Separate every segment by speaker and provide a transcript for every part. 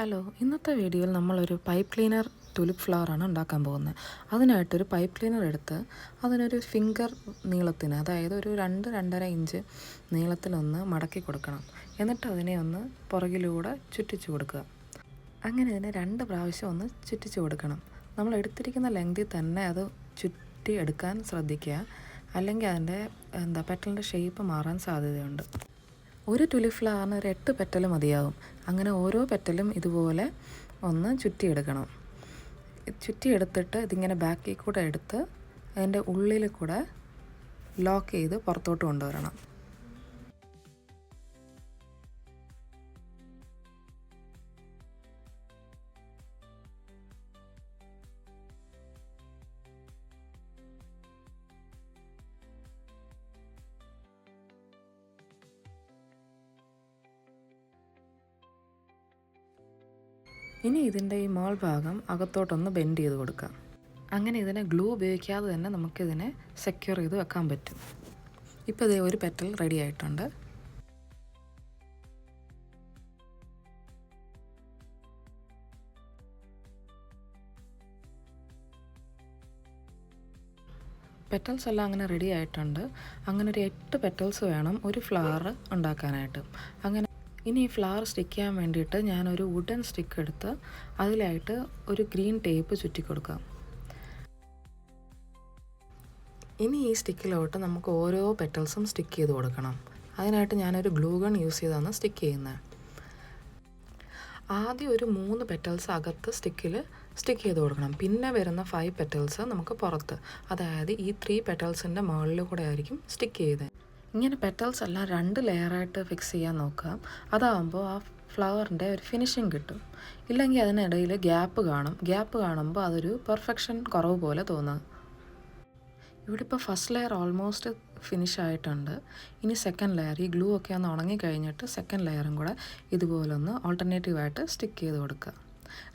Speaker 1: Hello ഇന്നത്തെ വീഡിയോയിൽ നമ്മളൊരു പൈപ്പ് ക്ലീനർ ടുലിപ്പ് ഫ്ലവറാണ് ഉണ്ടാക്കാൻ പോകുന്നത്. അതിനായിട്ടൊരു പൈപ്പ് ക്ലീനർ എടുത്ത് അതിനൊരു ഫിംഗർ നീളത്തിന് അതായത് ഒരു രണ്ട് രണ്ടര ഇഞ്ച് നീളത്തിലൊന്ന് മടക്കി കൊടുക്കണം. എന്നിട്ട് അതിനെ ഒന്ന് പുറകിലൂടെ ചുറ്റിച്ചു കൊടുക്കുക. അങ്ങനെ അതിനെ രണ്ട് പ്രാവശ്യം ഒന്ന് ചുറ്റിച്ചു കൊടുക്കണം. നമ്മൾ എടുത്തിരിക്കുന്ന ലെങ്തിൽ തന്നെ അത് ചുറ്റി എടുക്കാൻ ശ്രദ്ധിക്കുക. അല്ലെങ്കിൽ അതിന്റെ എന്താ പെറ്റലിന്റെ ഷേപ്പ് മാറാൻ സാധ്യതയുണ്ട്. ഒരു ടുലി ഫ്ലവറിന് ഒരു എട്ട് പെറ്റൽ മതിയാവും. അങ്ങനെ ഓരോ പെറ്റലും ഇതുപോലെ ഒന്ന് ചുറ്റിയെടുക്കണം. ചുറ്റിയെടുത്തിട്ട് ഇതിങ്ങനെ ബാക്കിൽ കൂടെ എടുത്ത് അതിന്റെ ഉള്ളിൽ കൂടെ ലോക്ക് ചെയ്ത് പുറത്തോട്ട് കൊണ്ടുവരണം. ഇനി ഇതിന്റെ ഈ മോൾ ഭാഗം അകത്തോട്ടൊന്ന് ബെൻഡ് ചെയ്ത് കൊടുക്കാം അങ്ങനെ ഇതിനെ ഗ്ലൂ ഉപയോഗിക്കാതെ തന്നെ നമുക്കിതിനെ സെക്യൂർ ചെയ്ത് വെക്കാൻ പറ്റും. ഇപ്പോൾ ഇതേ ഒരു പെറ്റൽ റെഡി ആയിട്ടുണ്ട്. പെറ്റൽസ് എല്ലാം അങ്ങനെ റെഡി ആയിട്ടുണ്ട്. അങ്ങനെ ഒരു എട്ട് പെറ്റൽസ് വേണം ഒരു ഫ്ലവർ ഉണ്ടാക്കാനായിട്ട്. അങ്ങനെ ഇനി ഈ ഫ്ലവർ സ്റ്റിക്ക് ചെയ്യാൻ വേണ്ടിയിട്ട് ഞാനൊരു വുഡൻ സ്റ്റിക്ക് എടുത്ത് അതിലായിട്ട് ഒരു ഗ്രീൻ ടേപ്പ് ചുറ്റി കൊടുക്കാം. ഇനി ഈ സ്റ്റിക്കിലോട്ട് നമുക്ക് ഓരോ പെറ്റൽസും സ്റ്റിക്ക് ചെയ്ത് കൊടുക്കണം. അതിനായിട്ട് ഞാനൊരു ഗ്ലൂ ഗൺ യൂസ് ചെയ്താണ് സ്റ്റിക്ക് ചെയ്യുന്നത്. ആദ്യം ഒരു മൂന്ന് പെറ്റൽസ് അകത്ത് സ്റ്റിക്കിൽ സ്റ്റിക്ക് ചെയ്ത് കൊടുക്കണം. പിന്നെ വരുന്ന ഫൈവ് പെറ്റൽസ് നമുക്ക് പുറത്ത് അതായത് ഈ ത്രീ പെറ്റൽസിന്റെ മുകളിൽ കൂടെ ആയിരിക്കും സ്റ്റിക്ക് ചെയ്തത്. ഇങ്ങനെ പെറ്റൽസ് എല്ലാം രണ്ട് ലെയറായിട്ട് ഫിക്സ് ചെയ്യാൻ നോക്കുക അതാകുമ്പോൾ ആ ഫ്ലവറിന്റെ ഒരു ഫിനിഷിങ് കിട്ടും. ഇല്ലെങ്കിൽ അതിനിടയിൽ ഗ്യാപ്പ് കാണും. ഗ്യാപ്പ് കാണുമ്പോൾ അതൊരു പെർഫെക്ഷൻ കുറവ് പോലെ തോന്നുക ഇവിടെ ഇപ്പോൾ ഫസ്റ്റ് ലെയർ ഓൾമോസ്റ്റ് ഫിനിഷ് ആയിട്ടുണ്ട്. ഇനി സെക്കൻഡ് ലെയർ ഈ ഗ്ലൂ ഒക്കെ ഒന്ന് ഉണങ്ങി കഴിഞ്ഞിട്ട് സെക്കൻഡ് ലെയറും കൂടെ ഇതുപോലെ ഒന്ന് ഓൾട്ടർനേറ്റീവായിട്ട് സ്റ്റിക്ക് ചെയ്ത് കൊടുക്കുക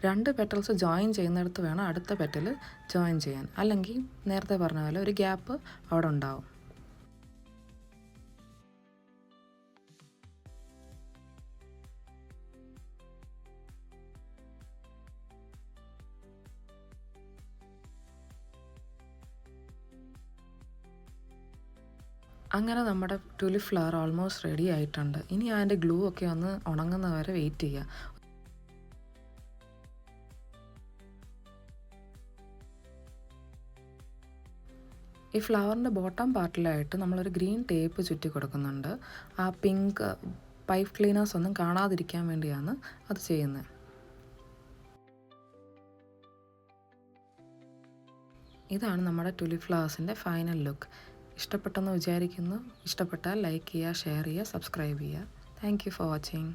Speaker 1: രണ്ട് പെറ്റൽസ് ജോയിൻ ചെയ്യുന്നിടത്ത് വേണം അടുത്ത പെറ്റൽ ജോയിൻ ചെയ്യാൻ. അല്ലെങ്കിൽ നേരത്തെ പറഞ്ഞ പോലെ ഒരു ഗ്യാപ്പ് അവിടെ ഉണ്ടാവും. അങ്ങനെ നമ്മുടെ ട്യൂലിപ്പ് ഫ്ലവർ ഓൾമോസ്റ്റ് റെഡി ആയിട്ടുണ്ട്. ഇനി അതിന്റെ ഗ്ലൂ ഒക്കെ ഒന്ന് ഉണങ്ങുന്ന വരെ വെയിറ്റ് ചെയ്യുക ഈ ഫ്ലവറിന്റെ ബോട്ടം പാർട്ടിലായിട്ട് നമ്മളൊരു ഗ്രീൻ ടേപ്പ് ചുറ്റി കൊടുക്കുന്നുണ്ട്. ആ പിങ്ക് പൈപ്പ് ക്ലീനേഴ്സ് ഒന്നും കാണാതിരിക്കാൻ വേണ്ടിയാണ് അത് ചെയ്യുന്നത്. ഇതാണ് നമ്മുടെ ടുലിപ്പ് ഫ്ലവേഴ്സിന്റെ ഫൈനൽ ലുക്ക് ഇഷ്ടപ്പെട്ടെന്ന് വിചാരിക്കുന്നു. ഇഷ്ടപ്പെട്ടാൽ ലൈക്ക് ചെയ്യുക ഷെയർ ചെയ്യുക സബ്സ്ക്രൈബ് ചെയ്യുക. Thank you for watching